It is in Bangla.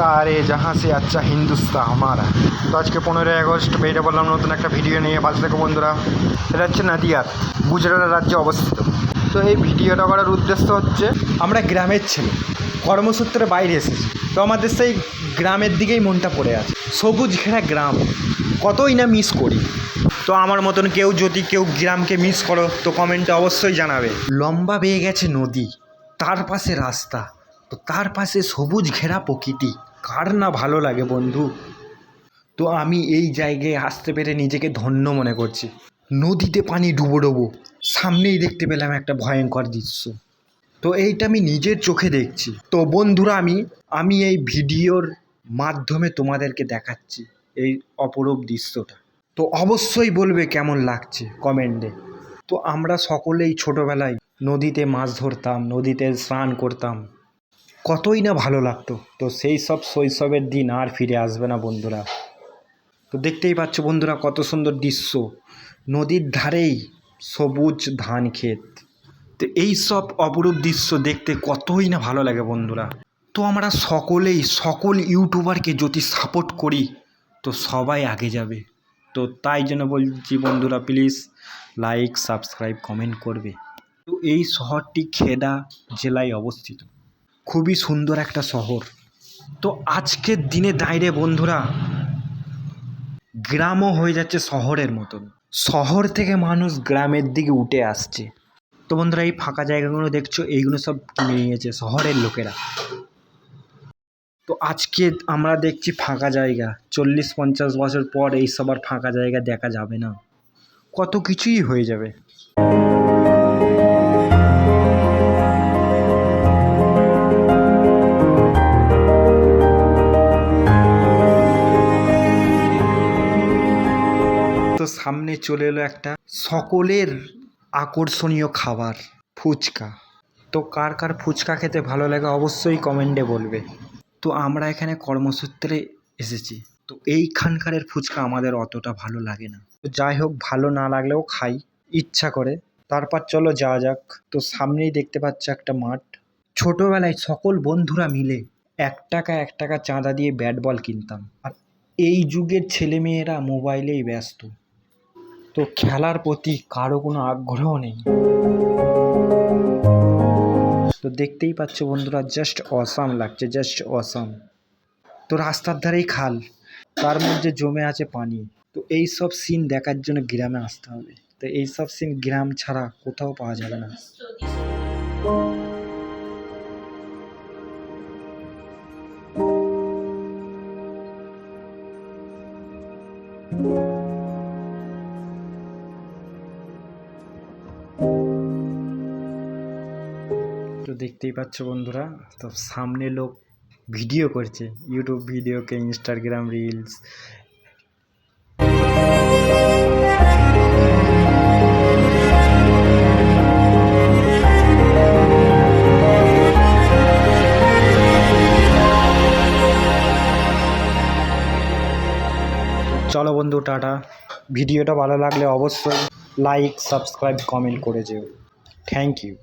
সারে জাহাঁ সে আচ্ছা হিন্দুস্তা আমারা। তো আজকে পনেরোই আগস্ট, বেরিয়ে পড়লাম নতুন একটা ভিডিও নিয়ে। পাশে দেখো বন্ধুরা, এটা হচ্ছে নাদিয়াদ, গুজরাট রাজ্যে অবস্থিত। তো এই ভিডিওটা করার উদ্দেশ্য হচ্ছে, আমরা গ্রামের ছেলে, কর্মসূত্রে বাইরে এসেছি। তো আমাদের সেই গ্রামের দিকেই মনটা পড়ে আছে। সবুজ ঘেরা গ্রাম, কতই না মিস করি। তো আমার মতন কেউ যদি কেউ গ্রামকে মিস করো, তো কমেন্টে অবশ্যই জানাবে। লম্বা বেয়ে গেছে নদী, তার পাশে রাস্তা, তো তার পাশে সবুজ ঘেরা প্রকৃতি। কার না ভালো লাগে বন্ধু? তো আমি এই জায়গায় আসতে পেরে নিজেকে ধন্য মনে করছি। নদীতে পানি ডুবো ডুবো, সামনেই দেখতে পেলাম একটা ভয়ঙ্কর দৃশ্য। তো এইটা আমি নিজের চোখে দেখছি। তো বন্ধুরা, আমি আমি এই ভিডিওর মাধ্যমে তোমাদেরকে দেখাচ্ছি এই অপরূপ দৃশ্যটা। তো অবশ্যই বলবে কেমন লাগছে কমেন্টে। তো আমরা সকলেই ছোটোবেলায় নদীতে মাছ ধরতাম, নদীতে স্নান করতাম। কতই না ভালো লাগতো। তো সেই সব শৈশবের দিন আর ফিরে আসবে না বন্ধুরা। তো দেখতেই পাচ্ছ বন্ধুরা কত সুন্দর দৃশ্য। নদীর ধারেই সবুজ ধান ক্ষেত। তো এই সব অপরূপ দৃশ্য দেখতে কতই না ভালো লাগে বন্ধুরা। তো আমরা সকলেই, সকল ইউটিউবারকে যদি সাপোর্ট করি, তো সবাই আগে যাবে। তো তাই জন্য বলছি বন্ধুরা প্লিজ লাইক সাবস্ক্রাইব কমেন্ট করবে। তো এই শহরটি খেদা জেলায় অবস্থিত। খুবই সুন্দর একটা শহর। তো আজকের দিনে দাঁড়িয়ে বন্ধুরা, গ্রামও হয়ে যাচ্ছে শহরের মতন। শহর থেকে মানুষ গ্রামের দিকে উঠে আসছে। তো বন্ধুরা, এই ফাঁকা জায়গাগুলো দেখছ, এইগুলো সব কিনে নিয়েছে শহরের লোকেরা। তো আজকে আমরা দেখছি ফাঁকা জায়গা। চল্লিশ পঞ্চাশ বছর পর এইসব আর ফাঁকা জায়গা দেখা যাবে না। কত কিছুই হয়ে যাবে। সামনে চলে এলো একটা সকলের আকর্ষণীয় খাবার, ফুচকা। তো কার কার ফুচকা খেতে ভালো লাগে অবশ্যই কমেন্টে বলবে। তো আমরা এখানে কর্মসূত্রে এসেছি। তো এইখানকারের ফুচকা আমাদের অতটা ভালো লাগে না। তো যাই হোক, ভালো না লাগলেও খাই, ইচ্ছা করে। তারপর চলো যাওয়া যাক। তো সামনেই দেখতে পাচ্ছ একটা মাঠ। ছোটোবেলায় সকল বন্ধুরা মিলে এক টাকা এক টাকা চাঁদা দিয়ে ব্যাট বল কিনতাম। আর এই যুগের ছেলেমেয়েরা মোবাইলেই ব্যস্ত। তো খেলার প্রতি কারও কোনো আগ্রহ নেই। তো দেখতেই পাচ্ছ বন্ধুরা জাস্ট অসাম লাগছে জাস্ট অসাম তো রাস্তার ধারেই খাল, তার মধ্যে জমে আছে পানি। তো এই সব সিন দেখার জন্য গ্রামে আসতে হবে। তো এই সব সিন গ্রাম ছাড়া কোথাও পাওয়া যাবে না। তো দেখতেই পাচ্ছ বন্ধুরা, তো সামনে লোক ভিডিও করছে ইউটিউব ভিডিওকে ইনস্টাগ্রাম রিলস চলো বন্ধু, টাটা। ভিডিওটা ভালো লাগলে অবশ্যই লাইক সাবস্ক্রাইব কমেন্ট করে যেও। Thank you